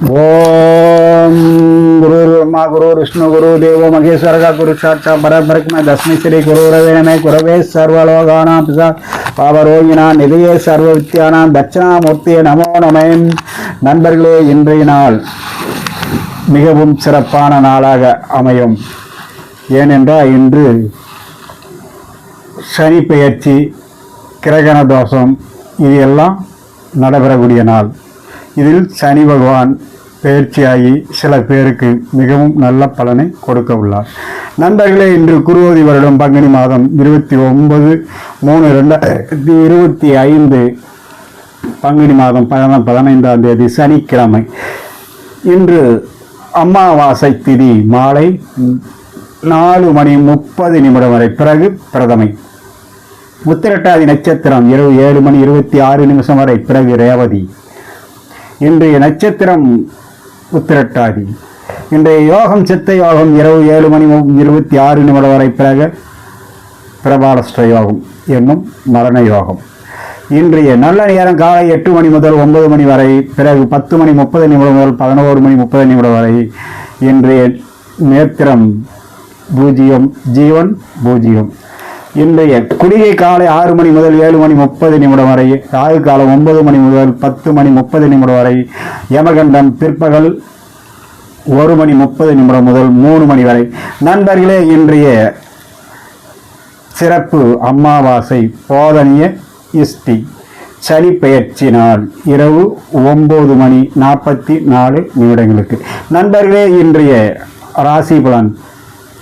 ओम गुरु ब्रह्मा गुरु विष्णु गुरु देवो महेश्वर का गुरु साक्षात परब्रह्म दसमी श्री गुरु रवे नमे गुरवे सर्वलोकानां पिता பாவரோகினா நிதியே சர்வ வித்யானாம் தட்சிணாமூர்த்தியே நமோ நமே. நண்பர்களே இன்றைய நாள் மிகவும் சிறப்பான நாளாக அமையும். ஏனென்றால் இன்று சனி பெயர்ச்சி கிரகண தோஷம் இது எல்லாம் நடைபெறக்கூடிய நாள். இதில் சனி பகவான் பெயர்ச்சியாகி சில பேருக்கு மிகவும் நல்ல பலனை கொடுக்க உள்ளார். நண்பர்களே இன்று குருவதி வருடம் பங்குனி மாதம் இருபத்தி ஒன்பது மூணு ரெண்டாயிரத்தி இருபத்தி ஐந்து பங்குனி மாதம் பதினா பதினைந்தாம் தேதி சனிக்கிழமை. இன்று அமாவாசை திதி மாலை நாலு மணி முப்பது நிமிடம் வரை பிறகு பிரதமை. உத்திரட்டாதி நட்சத்திரம் இரவு ஏழு மணி இருபத்தி ஆறு நிமிஷம் வரை பிறகு ரேவதி. இன்றைய நட்சத்திரம் உத்திரட்டாதி. இன்றைய யோகம் சித்த யோகம் இரவு ஏழு மணி இருபத்தி ஆறு நிமிடம் வரை பிறகு பிரபாலஸ்ட யோகம் என்னும் மரண யோகம். இன்றைய நல்ல நேரம் காலை எட்டு மணி முதல் ஒன்பது மணி வரை பிறகு பத்து மணி முப்பது நிமிடம் முதல் பதினோரு மணி முப்பது நிமிடம் வரை இன்றைய நேத்திரம் பூஜ்ஜியம் ஜீவன் பூஜ்ஜியம் இன்றைய குடிகை காலை ஆறு மணி முதல் ஏழு மணி முப்பது நிமிடம் வரை ராகு காலம் ஒன்பது மணி முதல் பத்து மணி முப்பது நிமிடம் வரை யமகண்டம் பிற்பகல் ஒரு மணி முப்பது நிமிடம் முதல் மூணு மணி வரை. நண்பர்களே இன்றைய சிறப்பு அமாவாசை போதனிய இஷ்டி. சனி பெயர்ச்சி நாள் இரவு ஒம்பது மணி நாற்பத்தி நாலு நிமிடங்களுக்கு. நண்பர்களே இன்றைய ராசி பலன்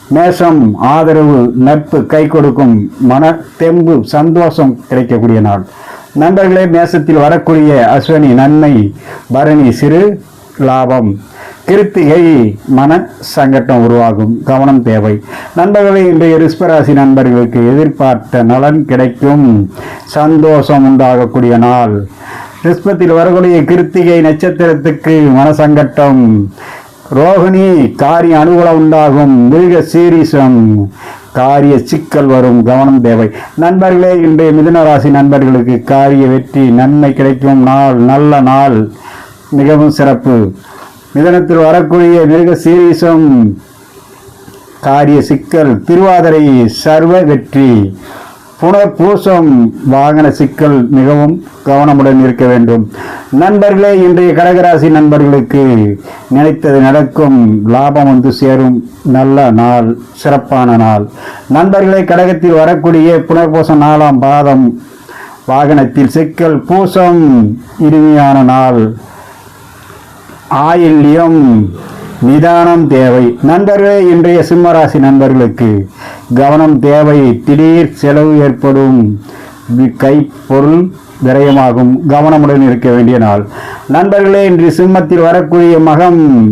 மேஷம் ஆதரவு நட்பு கை கொடுக்கும் மன தெம்பு சந்தோஷம் கிடைக்கக்கூடிய நாள். நண்பர்களே மேசத்தில் வரக்கூடிய அஸ்வினி நன்மை பரணி சிறு லாபம். கிருத்திகை மன சங்கட்டம் உருவாகும். கவனம் தேவை. நண்பர்களே இன்றைய ரிஸ்பராசி நண்பர்களுக்கு எதிர்பார்த்த நலன் கிடைக்கும். சந்தோஷம் உண்டாகக்கூடிய நாள். ரிஸ்பத்தில் வரக்கூடிய கிருத்திகை நட்சத்திரத்துக்கு மனசங்கட்டம் ரோகிணி காரிய அனுகூலம் உண்டாகும் மிருக சீரிசம். காரிய சிக்கல் வரும் கவனம் தேவை. நண்பர்களே இன்றைய மிதுனராசி நண்பர்களுக்கு காரிய வெற்றி நன்மை கிடைக்கும் நாள் நல்ல நாள் மிகவும் சிறப்பு. மிதனத்தில் வரக்கூடிய மிருக சீரிசம் காரிய சிக்கல் திருவாதிரை சர்வ வெற்றி. புனர்பூசம் வாகன சிக்கல் மிகவும் கவனமுடன் இருக்க வேண்டும். நண்பர்களே இன்றைய கடகராசி நண்பர்களுக்கு நினைத்தது நடக்கும். லாபம் வந்து சேரும். நல்ல நாள் சிறப்பான நாள். நண்பர்களே கடகத்தில் வரக்கூடிய புனர்பூசம் நாலாம் பாதம் வாகனத்தில் சிக்கல் பூசம் இனிமையான நாள். ஆயில்யம் நிதானம் தேவை. நண்பர்களே இன்றைய சிம்மராசி நண்பர்களுக்கு கவனம் தேவை. திடீர் செலவு ஏற்படும் கை பொருள் விரயமாகும். கவனமுடன் இருக்க வேண்டிய நாள். நண்பர்களே இன்று சிம்மத்தில் வரக்கூடிய மகம்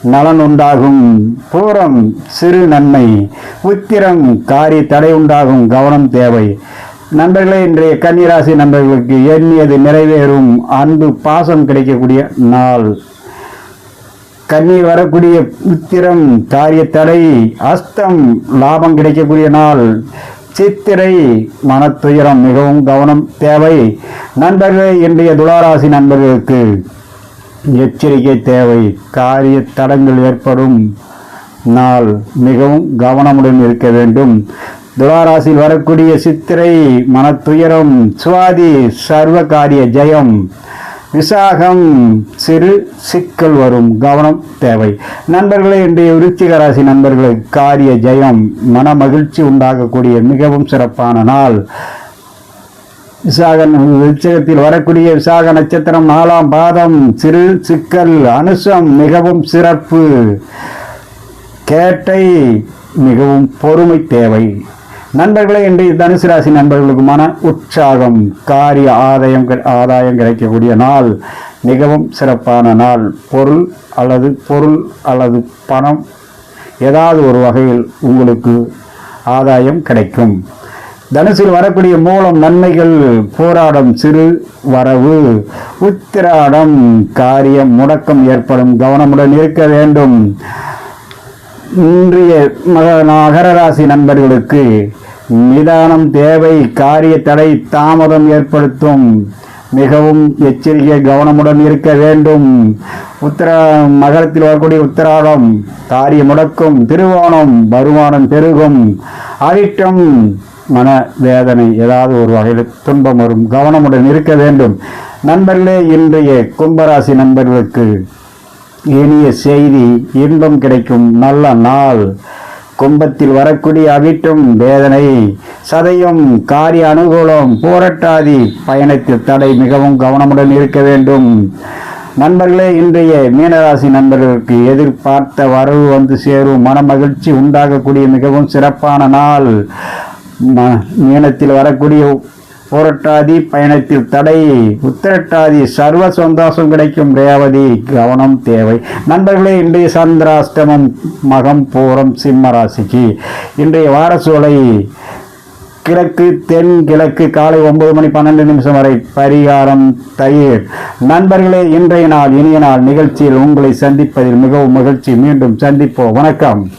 நலன் உண்டாகும். பூரம் சிறு நன்மை. உத்திரம் காரி தடை உண்டாகும். கவனம் தேவை. நண்பர்களே இன்றைய கன்னிராசி நண்பர்களுக்கு எண்ணியது நிறைவேறும். அன்பு பாசம் கிடைக்கக்கூடிய நாள். கண்ணீர் வரக்கூடிய உத்திரம் காரியத்தடை அஸ்தம் லாபம் கிடைக்கக்கூடிய நாள். சித்திரை மனத்துயரம் மிகவும் கவனம் தேவை. நண்பர்களே இன்றைய துளாராசி நண்பர்களுக்கு எச்சரிக்கை தேவை. காரிய தடங்கள் ஏற்படும் நாள் மிகவும் கவனமுடன் இருக்க வேண்டும். துளாராசியில் வரக்கூடிய சித்திரை மனத்துயரம் சுவாதி சர்வ காரிய ஜெயம். விசாகம் சிறு சிக்கல் வரும். கவனம் தேவை. நண்பர்களே இன்றைய விருச்சிக ராசி காரிய ஜெயம் மன மகிழ்ச்சி உண்டாகக்கூடிய மிகவும் சிறப்பான நாள். விசாக விருச்சகத்தில் வரக்கூடிய விசாக நட்சத்திரம் நாலாம் பாதம் சிறு சிக்கல் அனுசம் மிகவும் சிறப்பு. கேட்டை மிகவும் பொறுமை தேவை. நண்பர்களே இன்றைய தனுசு ராசி நண்பர்களுக்கு மன உற்சாகம் காரிய ஆதாயம் ஆதாயம் கிடைக்கக்கூடிய நாள். மிகவும் சிறப்பான நாள். பொருள் அல்லது பொருள் அல்லது பணம் ஏதாவது ஒரு வகையில் உங்களுக்கு ஆதாயம் கிடைக்கும். தனுசில் வரக்கூடிய மூலம் நன்மைகள் போராடம் சிறு வரவு உத்திராடம் காரியம் முடக்கம் ஏற்படும் கவனமுடன் இருக்க வேண்டும். இன்றைய மக- நகர ராசி நண்பர்களுக்கு நிதானம் தேவை காரிய தடை தாமதம் ஏற்படுத்தும். மிகவும் எச்சரிக்கை கவனமுடன் இருக்க வேண்டும். உத்தர மகரத்தில் வரக்கூடிய உத்தராடம் காரிய முடக்கும் திருவோணம் வருமானம் பெருகும். அரிட்டம் மன வேதனை ஏதாவது ஒரு வகையில் துன்பம் வரும். கவனமுடன் இருக்க வேண்டும். நண்பர்களே இன்றைய கும்பராசி நண்பர்களுக்கு இனிய செய்தி இன்பம் கிடைக்கும். நல்ல நாள். கும்பத்தில் வரக்கூடிய அவிட்டும் வேதனை சதையும் காரிய அனுகூலம் போராட்டாதி பயணத்தில் தடை மிகவும் கவனமுடன் இருக்க வேண்டும். நண்பர்களே இன்றைய மீனராசி நண்பர்களுக்கு எதிர்பார்த்த வரவு வந்து சேரும். மன மகிழ்ச்சி உண்டாகக்கூடிய மிகவும் சிறப்பான நாள். ம- மீனத்தில் வரக்கூடிய புரட்டாதி பயணத்தில் தடை உத்திரட்டாதி சர்வ சந்தோஷம் கிடைக்கும் ரேவதி கவனம் தேவை. நண்பர்களே இன்றைய சந்திராஷ்டமம் மகம் பூரம் சிம்ம ராசிக்கு. இன்றைய வாரசூலை கிழக்கு தென் கிழக்கு காலை ஒன்பது மணி பன்னெண்டு நிமிஷம் வரை பரிகாரம் தயிர். நண்பர்களே இன்றைய நாள் இனிய நாள் நிகழ்ச்சியில் உங்களை சந்திப்பதில் மிகவும் மகிழ்ச்சி. மீண்டும் சந்திப்போம். வணக்கம்.